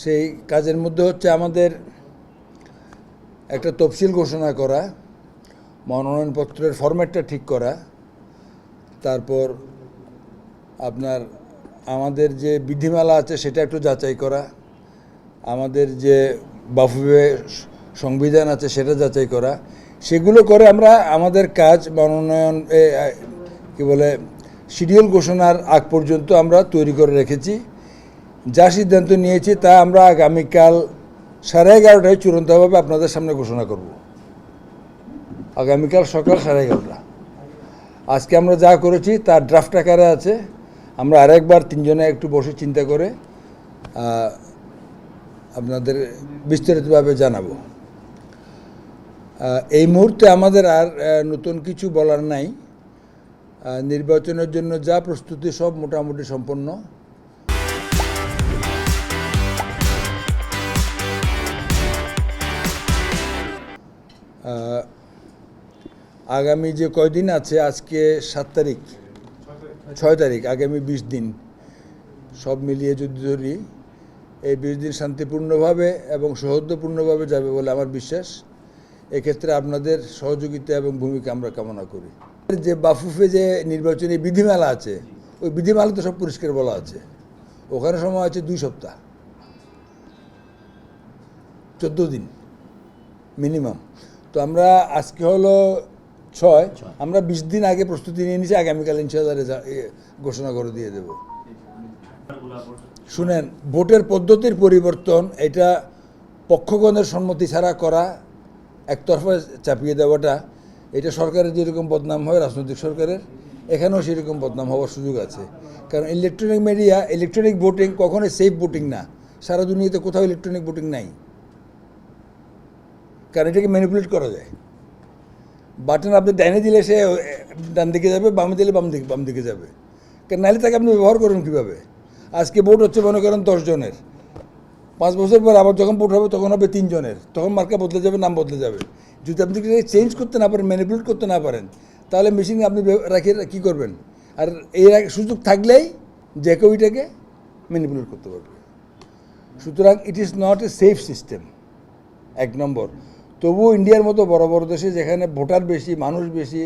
সেই কাজের মধ্যে হচ্ছে আমাদের একটা তফসিল ঘোষণা করা, মনোনয়নপত্রের ফরম্যাটটা ঠিক করা, তারপর আপনার আমাদের যে বিধিমালা আছে সেটা একটু যাচাই করা, আমাদের যে বাফুবে সংবিধান আছে সেটা যাচাই করা, সেগুলো করে আমরা আমাদের কাজ মনোনয়ন কি বলে, শিডিউল ঘোষণার আগ পর্যন্ত আমরা তৈরি করে রেখেছি। যা সিদ্ধান্ত নিয়েছি তা আমরা আগামীকাল সাড়ে এগারোটায় চূড়ান্তভাবে আপনাদের সামনে ঘোষণা করব। আগামীকাল সকাল সাড়ে এগারোটা। আজকে আমরা যা করেছি, তার ড্রাফট আকারে আছে। আমরা আরেকবার তিনজনে একটু বসে চিন্তা করে আপনাদের বিস্তারিতভাবে জানাব। এই মুহূর্তে আমাদের আর নতুন কিছু বলার নাই। নির্বাচনের জন্য যা প্রস্তুতি সব মোটামুটি সম্পন্ন। আগামী যে কয়দিন আছে, আজকে সাত তারিখ। ছয় তারিখ, আগামী বিশ দিন। সব মিলিয়ে যদি ধরি, এই বিশ দিন শান্তিপূর্ণভাবে এবং সৌহার্দ্যপূর্ণভাবে যাবে বলে আমার বিশ্বাস। এক্ষেত্রে আপনাদের সহযোগিতা এবং ভূমিকা আমরা কামনা করি। যে বাফুফে যে নির্বাচনী বিধিমালা আছে, ওই বিধিমালা তো সব পরিষ্কার বলা আছে। ওখানে সময় আছে দুই সপ্তাহ। চোদ্দ দিন, মিনিমাম। তো আমরা আজকে হলো ছয়। আমরা বিশ দিন আগে প্রস্তুতি নিয়ে নিয়েছি আগামীকাল ইনশাল্লাহ ঘোষণা করে দিয়ে দেব। শুনেন ভোটের পদ্ধতির পরিবর্তন এটা পক্ষগণের সম্মতি ছাড়া করা একতরফা চাপিয়ে দেওয়াটা এটা সরকারের যেরকম বদনাম হয় রাজনৈতিক সরকারের এখানেও সেরকম বদনাম হওয়ার সুযোগ আছে। কারণ ইলেকট্রনিক মিডিয়া ইলেকট্রনিক ভোটিং কখনোই সেফ ভোটিং না। সারা দুনিয়াতে কোথাও ইলেকট্রনিক ভোটিং নাই। কারণ এটাকে ম্যানিপুলেট করা যায়। বাটন আপনি ডাইনে দিলে সে ডান দিকে যাবে, বামে দিলে বাম দিকে বাম দিকে যাবে। কারণ নাহলে তাকে আপনি ব্যবহার করুন কীভাবে? আজকে ভোট হচ্ছে, মনে করেন দশজনের পাঁচ বছর পর আবার যখন ভোট হবে, তখন হবে তিনজনের তখন মার্কা বদলে যাবে, নাম বদলে যাবে। যদি আপনি চেঞ্জ করতে না পারেন ম্যানিপুলেট করতে না পারেন, তাহলে মেশিন আপনি ব্যব- রাখে, কী করবেন? আর এই সুযোগ থাকলেই যে কেউ এটাকে ম্যানিপুলেট করতে পারবে। সুতরাং it is not a safe system এক নম্বর। তবুও ইন্ডিয়ার মতো বড় বড় দেশে যেখানে ভোটার বেশি মানুষ বেশি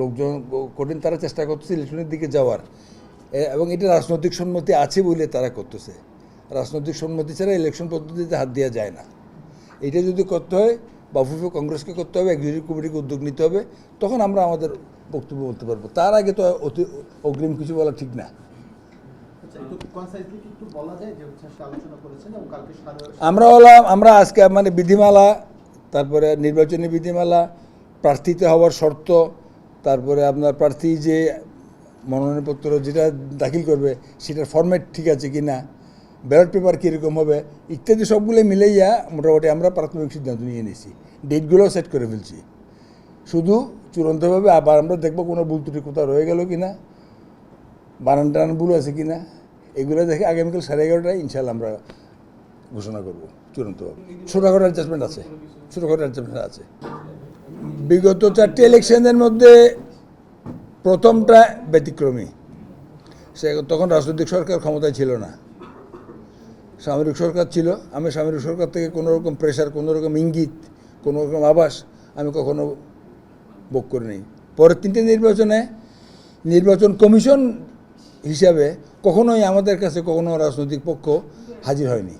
লোকজন কঠিন তারা চেষ্টা করতেছে ইলেকশনের দিকে যাওয়ার। এবং এটা রাজনৈতিক সম্মতি আছে বলে তারা করতেছে। রাজনৈতিক সম্মতি ছাড়া ইলেকশন পদ্ধতিতে হাত দেওয়া যায় না। এটা যদি করতে হয় বাফুফে কংগ্রেসকে করতে হবে এক্সিকিউটিভ কমিটিকে উদ্যোগ নিতে হবে তখন আমরা আমাদের বক্তব্য বলতে পারব। তার আগে তো অতি অগ্রিম কিছু বলা ঠিক না। আচ্ছা আমরা হলাম আমরা আজকে মানে বিধিমালা তারপরে নির্বাচনী বিধিমালা প্রার্থীতে হওয়ার শর্ত, তারপরে আপনার প্রার্থী যে মনোনয়নপত্র যেটা দাখিল করবে সেটার ফরম্যাট ঠিক আছে কি না ব্যালট পেপার কীরকম হবে, ইত্যাদি সবগুলো মিলাইয়া মোটামুটি আমরা প্রাথমিক সিদ্ধান্ত নিয়ে নিয়েছি। ডেটগুলো সেট করে ফেলছি। শুধু চূড়ান্তভাবে আবার আমরা দেখব কোনো ভুল ত্রুটি কোথাও রয়ে গেল কি না বানান টানান ভুল আছে কি না, এগুলো দেখে আগামীকাল সাড়ে এগারোটায় ইনশাল্লাহ আমরা ঘোষণা করব চূড়ান্তভাবে ছোটোখাটো অ্যাডজাস্টমেন্ট আছে ছোটোখাটো অ্যাডজাস্টমেন্ট আছে। বিগত চারটি ইলেকশনের মধ্যে প্রথমটা ব্যতিক্রমী। সে তখন রাজনৈতিক সরকার ক্ষমতায় ছিল না। সামরিক সরকার ছিল। আমি সামরিক সরকার থেকে কোনো রকম প্রেশার কোনো রকম ইঙ্গিত কোনো রকম আবাস আমি কখনো ভোগ করি নাই পরের তিনটে নির্বাচনে নির্বাচন কমিশন হিসাবে কখনোই আমাদের কাছে কখনো রাজনৈতিক পক্ষ হাজির হয়নি।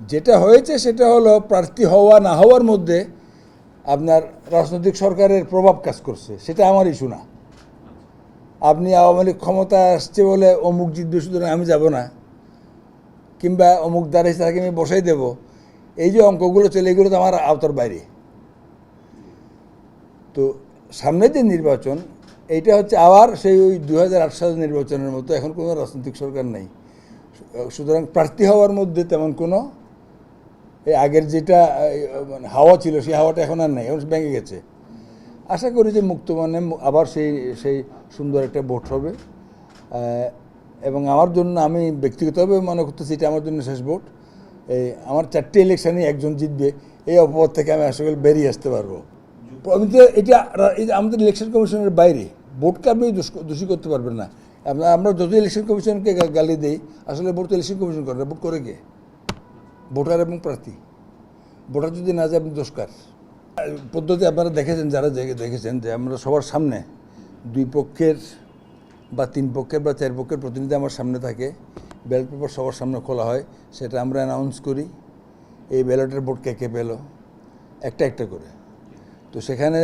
যেটা হয়েছে সেটা হলো প্রার্থী হওয়া না হওয়ার মধ্যে আপনার রাজনৈতিক সরকারের প্রভাব কাজ করছে, সেটা আমার ইস্যু না। আপনি আওয়ামী লীগ ক্ষমতা আসছে বলে অমুক জিতবে সুতরাং আমি যাব না, কিংবা অমুক দ্বারা তাকে আমি বসাই দেব, এই যে অঙ্কগুলো চলে এগুলো তো আমার আওতার বাইরে। তো সামনের যে নির্বাচন, এইটা হচ্ছে আবার সেই ওই দু সালের নির্বাচনের মতো, এখন কোনো রাজনৈতিক সরকার নেই। সুতরাং প্রার্থী হওয়ার মধ্যে তেমন কোনো এই আগের যেটা মানে হাওয়া ছিল, সেই হাওয়াটা এখন আর নেই, এখন ভেঙে গেছে। আশা করি যে মুক্ত মানে আবার সেই সেই সুন্দর একটা ভোট হবে। এবং আমার জন্য, আমি ব্যক্তিগতভাবে মনে করতেছি এটা আমার জন্য শেষ ভোট এই আমার চারটে ইলেকশানে একজন জিতবে, এই অপবাদ থেকে আমি আশা করি বেরিয়ে আসতে পারব। আমি তো এটা আমাদের ইলেকশন কমিশনের বাইরে ভোটকে আপনি দোষ- করতে পারবেন না। আমরা যত ইলেকশন কমিশনকে গালি দিই, আসলে ভোট তো ইলেকশন কমিশন করে ভোট করে কে? ভোটার এবং প্রার্থী। ভোটার যদি না যায়, আপনি দোষকার পদ্ধতি আপনারা দেখেছেন, যারা দেখেছেন যে আমরা সবার সামনে দুই পক্ষের বা তিন পক্ষের বা চার পক্ষের প্রতিনিধি আমার সামনে থাকে, ব্যালট পেপার সবার সামনে খোলা হয়, সেটা আমরা অ্যানাউন্স করি, এই ব্যালটের ভোট কে কে পেল? একটা একটা করে। তো সেখানে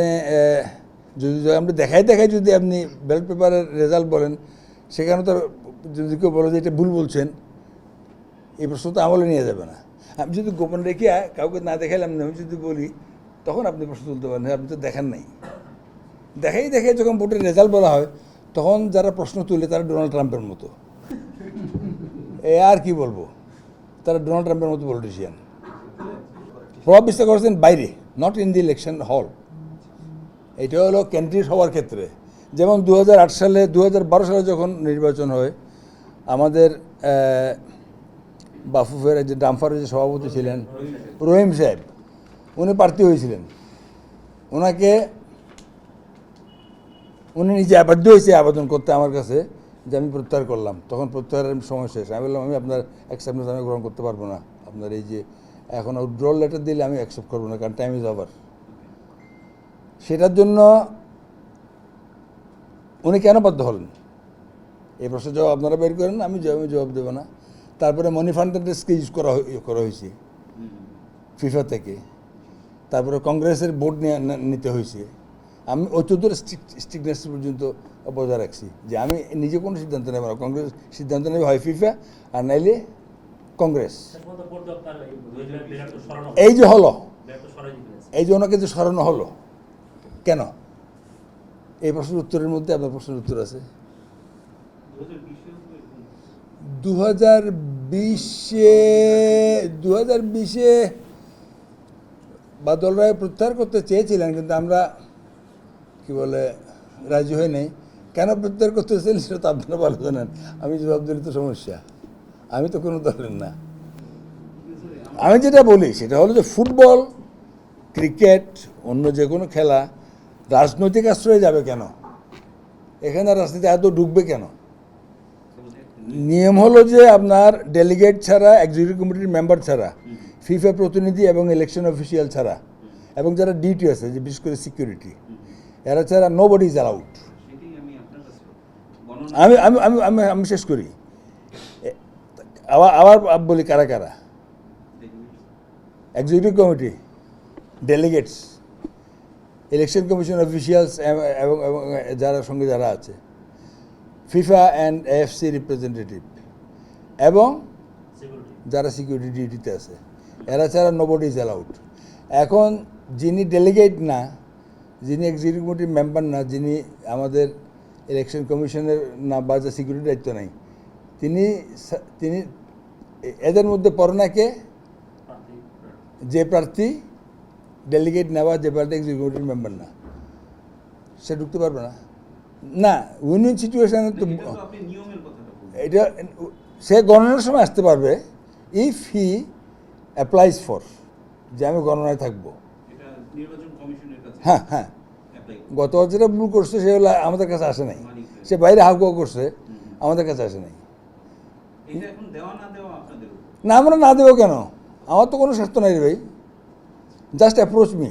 যদি যদি আমরা দেখাই দেখাই যদি আপনি ব্যালট পেপারের রেজাল্ট বলেন, সেখানে তো যদি কেউ বলে যে এটা ভুল বলছেন, এই প্রশ্ন তো আমলে নিয়ে যাবে না। আমি যদি গোপন রেখে কাউকে না দেখাইলাম না, আমি যদি বলি, তখন আপনি প্রশ্ন তুলতে পারেন, আপনি তো দেখান নাই। দেখাই দেখে যখন ভোটের রেজাল্ট বলা হয়, তখন যারা প্রশ্ন তুলে তারা ডোনাল্ড ট্রাম্পের মতো। এ আর কি বলব? তারা ডোনাল্ড ট্রাম্পের মতো পলিটিশিয়ান প্রভাব বিস্তার করেছেন বাইরে নট ইন দি ইলেকশন হল এটা হলো ক্যান্ডিডেট হওয়ার ক্ষেত্রে। যেমন দু হাজার আট সালে দু হাজার বারো সালে যখন নির্বাচন হয়, আমাদের বাফুফের যে ডাম্পারের যে সভাপতি ছিলেন, রহিম সাহেব, উনি প্রার্থী হয়েছিলেন। ওনাকে উনি নিজে বাধ্য হয়েছে আবেদন করতে আমার কাছে, যে আমি প্রত্যাহার করলাম। তখন প্রত্যাহারের সময় শেষ। আমি বললাম, আমি আপনার অ্যাকসেপ্টেন্স আমি গ্রহণ করতে পারব না। আপনার এই যে এখন উইথড্রল লেটার দিলে আমি অ্যাকসেপ্ট করব না, কারণ টাইম ইজ ওভার সেটার জন্য উনি কেন বাধ্য হলেন? এই প্রশ্নের জবাব আপনারা বের করেন, আমি জবাব দেবো না। তারপরে মানি ফান্ডেন্ডেসকে ইউজ করা করা হয়েছে ফিফা থেকে। তারপরে কংগ্রেসের বোর্ড নিতে হয়েছে আমি অত্যন্তর স্ট্রিকনেস পর্যন্ত বজায় রাখছি যে আমি নিজে কোনো সিদ্ধান্ত নেব না। কংগ্রেস সিদ্ধান্ত নেবে হয় ফিফা আর নাইলে কংগ্রেস এই যে হলো। এই যে ওনাকে যে সরানো হলো। কেন? এই প্রশ্নের উত্তরের মধ্যে আপনার প্রশ্নের উত্তর আছে। দু হাজার বিশে দু হাজার বিশে বাদল রায় প্রত্যাহার করতে চেয়েছিলেন, কিন্তু আমরা, কি বলে, রাজি হই নাই। কেন প্রত্যাহার করতে চেয়েছিলেন সেটা তো আপনারা ভালো জানেন। আমি জবাব দিলে তো সমস্যা। আমি তো কোনো দলের না। আমি যেটা বলি, সেটা হলো যে ফুটবল, ক্রিকেট, অন্য যে কোনো খেলা, রাজনৈতিক আশ্রয়ে যাবে কেন? এখানে রাজনীতি এত ঢুকবে কেন? নিয়ম হলো যে আপনার ডেলিগেট ছাড়া এক্সিকিউটিভ কমিটির মেম্বার ছাড়া ফিফা প্রতিনিধি এবং ইলেকশন অফিসিয়াল ছাড়া, এবং যারা ডিউটি আছে, যে বিশেষ করে সিকিউরিটি এরা ছাড়া নো বডি ইজ অ্যালাউড আমি আমি আমি আমি আমি শেষ করি। আবার আবার বলি কারা কারা? Executive committee delegates election commission officials এবং, যারা সঙ্গে যারা আছে। ফিফা অ্যান্ড এএফসি রিপ্রেজেন্টেটিভ এবং যারা সিকিউরিটি ডিউটিতে আছে এরা ছাড়া নোবডি ইজ অ্যালাউড এখন যিনি ডেলিগেট না যিনি এক্সিকিউটিভ কমিটির মেম্বার না যিনি আমাদের ইলেকশন কমিশনের না বা যে সিকিউরিটি দায়িত্ব নাই তিনি তিনি এদের মধ্যে পড়নাকে যে প্রার্থী ডেলিগেট নেওয়া যে প্রার্থী এক্সিকিউটিভ মেম্বার না সে ঢুকতে পারবে না। না উইন সিচুয়েশানে তো এটা তো আপনি নিয়মের কথাটা বলছেন। এটা সে গণনার সময় আসতে পারবে ইফ হি অ্যাপ্লাইজ ফর যে আমি গণনায় থাকব। এটা নির্বাচন কমিশনের কাছে হ্যাঁ হ্যাঁ। গত যেটা ভুল করছে সে হলো আমাদের কাছে আসে নাই। সে বাইরে হাউকাউ করছে আমাদের কাছে আসে নাই। এটা এখন দেওয়া না আমরা না দেবো কেন? আমার তো কোনো স্বার্থ নাই রে ভাই। Just approach me